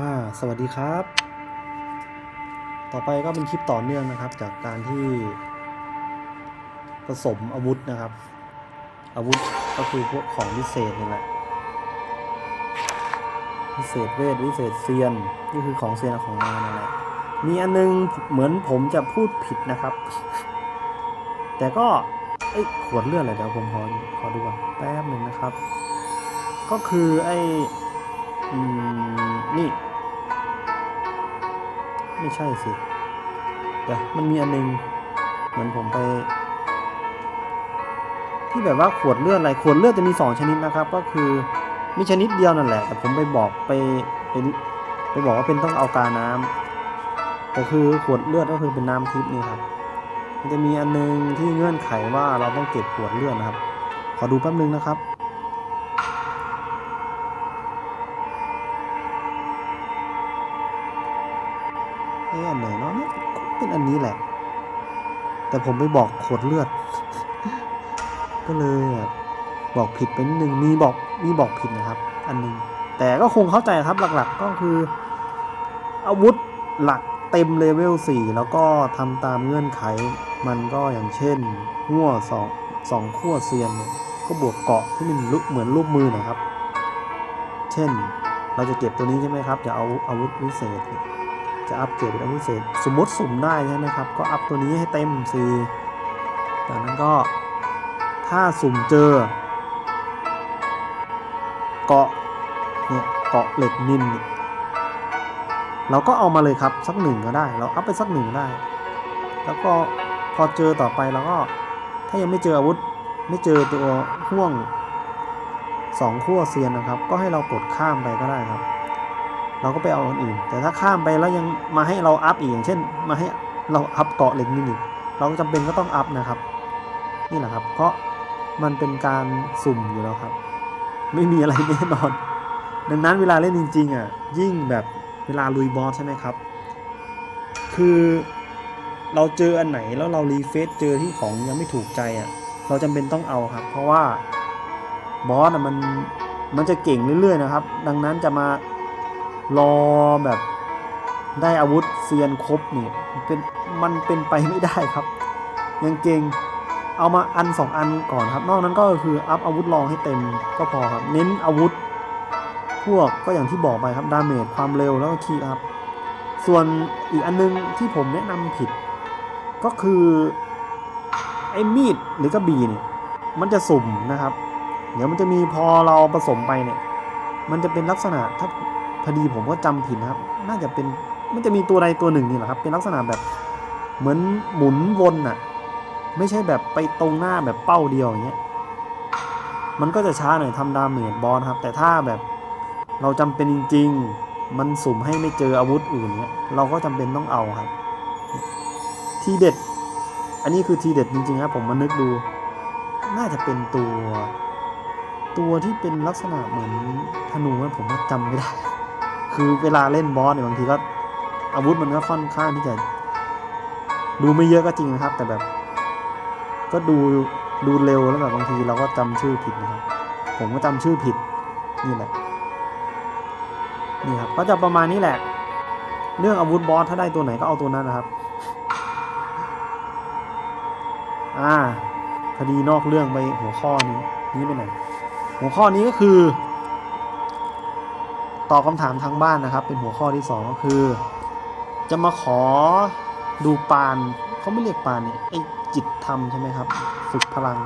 อ่าสวัสดีครับ ต่อไปก็เป็นคลิปต่อเนื่องนะครับ จากการที่ผสมอาวุธนะครับ อาวุธก็คือพวกของวิเศษนี่แหละวิเศษเวทวิเศษเซียนนี่คือของเซียนของมานั่นแหละมีอันนึงเหมือนผมจะพูดผิดนะครับ แต่ก็ไอ้ขวดเลือดอะไรเดี๋ยวผมขอขอดูก่อนแป๊บหนึ่งนะครับ ก็คือไอ้อืม ไม่ใช่สิเดี๋ยวมันมีอันนึง เหมือนผมไป ที่แบบว่าขวดเลือดอะไรขวดเลือดจะมีสองชนิดนะครับ ก็คือมีชนิดเดียวนั่นแหละ แต่ผมไปบอกไปไปไปบอกว่าเป็นต้องเอากาน้ำแต่คือขวดเลือดก็คือเป็นน้ำทิพย์นี่ครับมันจะมีอันนึงที่เงื่อนไขว่าเราต้องเก็บขวดเลือดนะครับ ขอดูแป๊บนึงนะครับ เป็นอันนี้แหละ แต่ผมไปบอกขวดเลือด ก็เลยแบบบอกผิดไปนิดนึงมีบอกมีบอกผิดนะครับ อันนึง แต่ก็คงเข้าใจครับหลักๆก็คือ อาวุธหลักเต็มเลเวล4แล้วก็ทำตามเงื่อนไข มันก็อย่างเช่นหัวสองสองขั้วเซียนก็บวกเกาะที่มันลุกเหมือนรูปมือนะครับ เช่น เราจะเก็บตัวนี้ใช่ไหมครับ จะเอาอาวุธวิเศษ จะอัพเกรดเป็นอาวุธเศษสมมติสุ่มได้ใช่ไหมครับ ก็อัพตัวนี้ให้เต็มสีจากนั้นก็ถ้าสุ่มเจอ เกาะเนี่ยเกาะเหล็กนินเนี่ยเราก็เอามาเลยครับสักหนึ่งก็ได้ เราอัพไปสักหนึ่งได้ แล้วก็พอเจอต่อไปเราก็ถ้ายังไม่เจออาวุธไม่เจอตัวห่วงสองขั้วเซียนนะครับ ก็ให้เรากดข้ามไปก็ได้ครับ เราก็ไปเอาอันอื่น แต่ถ้าข้ามไปแล้วยังมาให้เราอัพอีกอย่างเช่น มาให้เราอัพเกาะเหล็กนิดอีกเราจำเป็นก็ต้องอัพนะครับ นี่แหละครับ เพราะมันเป็นการสุ่มอยู่แล้วครับ ไม่มีอะไรแน่นอน ดังนั้นเวลาเล่นจริง ๆอะยิ่งแบบเวลาลุยบอสใช่ไหมครับ คือเราเจออันไหนแล้วเรารีเฟซเจอที่ของยังไม่ถูกใจอะเราจำเป็นต้องเอาครับ เพราะว่าบอสอะมันมันจะเก่งเรื่อยๆนะครับ ดังนั้นจะมา รอแบบได้อาวุธเซียนครบเนี่ยเป็นมันเป็นไปไม่ได้ครับ ยังเก่งเอามาอันสองอันก่อนครับ นอกนั้นก็คืออัพอาวุธรองให้เต็มก็พอครับ เน้นอาวุธ พวกก็อย่างที่บอกไปครับดาเมจความเร็วแล้วก็คีย์อัพส่วนอีกอันนึงที่ผมแนะนำผิด ก็คือไอ้มีดหรือกระบี่เนี่ยมันจะสุ่มนะครับ เดี๋ยวมันจะมีพอเราผสมไปเนี่ย มันจะเป็นลักษณะถ้า พอดีผมก็จำผิดนะครับ น่าจะเป็นมันจะมีตัวใดตัวหนึ่งนี่แหละครับ เป็นลักษณะแบบเหมือนหมุนวนน่ะไม่ใช่แบบไปตรงหน้าแบบเป้าเดียวอย่างเงี้ย มันก็จะช้าหน่อยทำดาเมจบอลครับ แต่ถ้าแบบเราจำเป็นจริง ๆ มันสุ่มให้ไม่เจออาวุธอื่นเนี้ย เราก็จำเป็นต้องเอาครับ ทีเด็ด อันนี้คือทีเด็ดจริงๆครับผมมานึกดู น่าจะเป็นตัว ตัวที่เป็นลักษณะเหมือนธนูนะผมก็จำไม่ได้ คือเวลาเล่นบอสเนี่ยบางทีก็อาวุธมันก็ค่อนข้างที่จะดูไม่เยอะก็จริงนะครับ แต่แบบ ก็ดูดูเร็วแล้วแบบบางทีเราก็จำชื่อผิดนะครับ ผมก็จำชื่อผิดนี่แหละนี่ครับก็จะประมาณนี้แหละ เรื่องอาวุธบอสถ้าได้ตัวไหนก็เอาตัวนั้นนะครับ อ่าพอดีนอกเรื่องไปหัวข้อนี้นี้ไปไหนหัวข้อนี้ก็คือ ตอบคำถามทางบ้านนะครับ เป็นหัวข้อที่สองก็คือ จะมาขอดูปานเขาไม่เรียกปานเนี่ยไอจิตธรรมใช่ไหมครับฝึกพลัง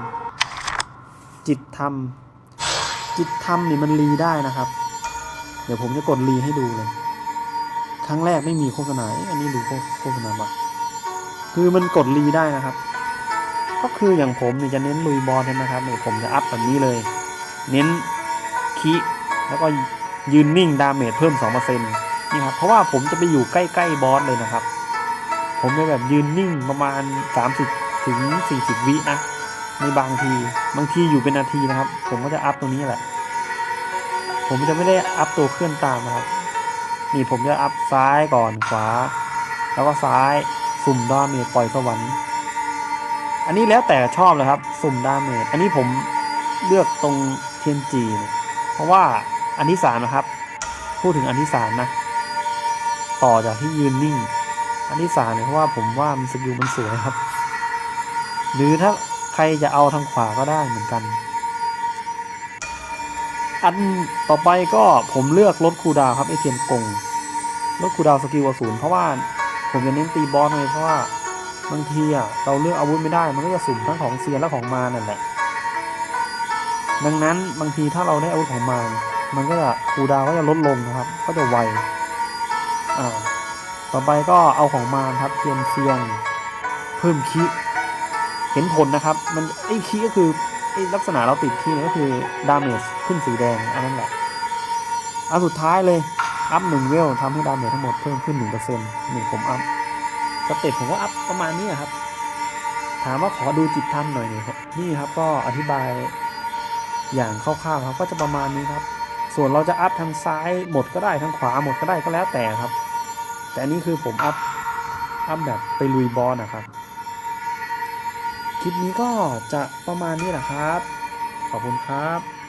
จิตธรรม จิตธรรมนี่มันรีได้นะครับ เดี๋ยวผมจะกดรีให้ดูเลย ครั้งแรกไม่มีโฆษณาอันนี้ดูโฆษณาปะคือมันกดรีได้นะครับ ก็คืออย่างผมเนี่ยจะเน้นลุยบอลใช่ไหมครับเนี่ยผมจะอัพแบบนี้เลย เน้นคีแล้วก็ ยืนนิ่งดาเมจเพิ่ม 2%นี่ครับเพราะว่าผมจะไปอยู่ใกล้ๆบอสเลยนะครับ ผมจะแบบยืนนิ่งประมาณ 30ถึง40 วินะในบางทีบางทีอยู่เป็นนาทีนะครับ ผมก็จะอัพตรงนี้แหละ ผมจะไม่ได้อัพตัวเคลื่อนตามนะครับ นี่ผมจะอัพซ้ายก่อนขวา แล้วก็ซ้ายสุ่มดาเมจปล่อยสวรรค์ อันนี้แล้วแต่ชอบเลยครับ สุ่มดาเมจอันนี้ผมเลือกตรงเทียนจีเนี่ยเพราะว่า อันที่สามนะครับ พูดถึงอันที่สามนะ ต่อจากที่ยืนนิ่ง อันที่สามเนี่ยเพราะว่าผมว่ามันสกิลมันสวยครับ หรือถ้าใครจะเอาทางขวาก็ได้เหมือนกัน อันต่อไปก็ผมเลือกลดคูดาวครับไอเทียนกงลดคูดาวสกิลอสูรเพราะว่าผมจะเน้นตีบอสเลยเพราะว่าบางทีอะเราเลือกอาวุธไม่ได้มันก็จะสุ่มทั้งของเซียนและของมานั่นแหละดังนั้นบางทีถ้าเราได้อาวุธของมาร มันก็จะคูดาวก็จะลดลงนะครับ ก็จะไวอ่าต่อไปก็เอาของมารครับเทียนเซียงเพิ่มคีเห็นผลนะครับ มันไอ้คีก็คือไอ้ลักษณะเราติดคีก็คือดาเมจขึ้นสีแดงอันนั้นแหละอันสุดท้ายเลย อัพหนึ่งเวลทำให้ดาเมจทั้งหมดเพิ่มขึ้นหนึ่งเปอร์เซ็นต์นี่ผมอัพสเต็ปผมก็อัพประมาณนี้ครับ ถามว่าขอดูจิตท่านหน่อยนี่ครับนี่ครับก็อธิบายอย่างคร่าวๆครับก็จะประมาณนี้ครับ ส่วนเราจะอัพทางซ้ายหมดก็ได้ทางขวาหมดก็ได้ก็แล้วแต่ครับ แต่อันนี้คือผมอัพอัพแบบไปลุยบอลนะครับ คลิปนี้ก็จะประมาณนี้แหละครับ ขอบคุณครับ